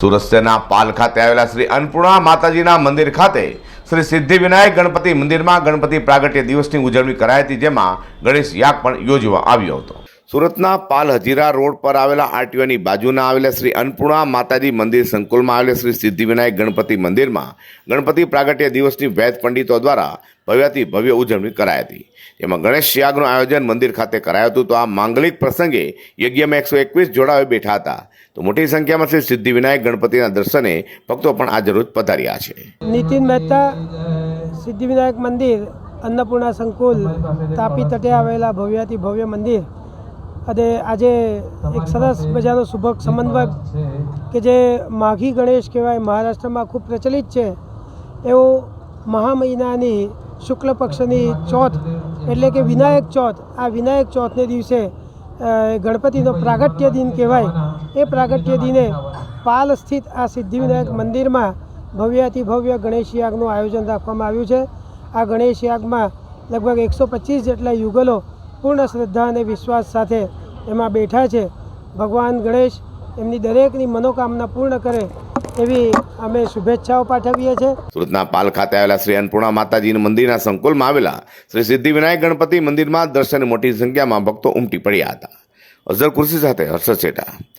શહેરના પાલ ખાતે આવેલા શ્રી અન્નપૂર્ણા માતાજીના મંદિર ખાતે શ્રી સિદ્ધિવિનાયક ગણપતિ મંદિરમાં ગણપતિ પ્રાગટ્ય દિવસની ઉજવણી કરાઈ હતી, જેમાં ગણેશ યાગ પણ યોજવા આવ્યો હતો. સુરતના પાલ હજીરા રોડ પર આવેલા આરટીઓની બાજુના આવેલા શ્રી અન્નપૂર્ણા માતાજી મંદિર સંકુલમાં આવેલા શ્રી સિદ્ધિવિનાયક ગણપતિ મંદિરમાં ગણપતિ પ્રાગટ્ય દિવસની વૈદ પંડિતો દ્વારા ભવ્યથી ભવ્ય ઉજવણી કરાઈ હતી. જેમાં ગણેશ યાગનું આયોજન મંદિર ખાતે કરાયું હતું. તો આ માંગલિક પ્રસંગે યજ્ઞમાં એકસો એકવીસ જોડાઓ બેઠા હતા. તો મોટી સંખ્યામાં શ્રી સિદ્ધિવિનાયક ગણપતિના દર્શને ભક્તો પણ આજે રોજ પધાર્યા છે. નીતિન મહેતા, સિદ્ધિવિનાયક મંદિર, અન્નપૂર્ણા સંકુલ, તાપી તટે આવેલા ભવ્યાતિ ભવ્ય મંદિર અને આજે એક સરસ મજાનો સુભગ સમન્વય કે જે માઘી ગણેશ કહેવાય, મહારાષ્ટ્રમાં ખૂબ પ્રચલિત છે. એવો મહા મહિનાની શુક્લ પક્ષની ચોથ એટલે કે વિનાયક ચોથ, આ વિનાયક ચોથને દિવસે ગણપતિનો પ્રાગટ્ય દિન કહેવાય. એ પ્રાગટ્ય દિને પાલ સ્થિત આ સિદ્ધિવિનાયક મંદિરમાં ભવ્યાતિ ભવ્ય ગણેશ યાગનું આયોજન રાખવામાં આવ્યું છે. આ ગણેશ યાગમાં લગભગ એકસો પચીસ જેટલા યુગલો પૂર્ણ શ્રદ્ધા અને વિશ્વાસ સાથે એમાં બેઠા છે. ભગવાન ગણેશ એમની દરેકની મનોકામના પૂર્ણ કરે એવી અમે શુભેચ્છાઓ પાઠવીએ છીએ. સુરતના પાલ ખાતે આવેલા શ્રી અન્નપૂર્ણા માતાજીના મંદિરના સંકુલમાં આવેલા શ્રી સિદ્ધિવિનાયક ગણપતિ મંદિરમાં દર્શન મોટી સંખ્યામાં ભક્તો ઉમટી પડ્યા હતા. અઝર કુર્સી સાથે હર્ષદ શેઠા.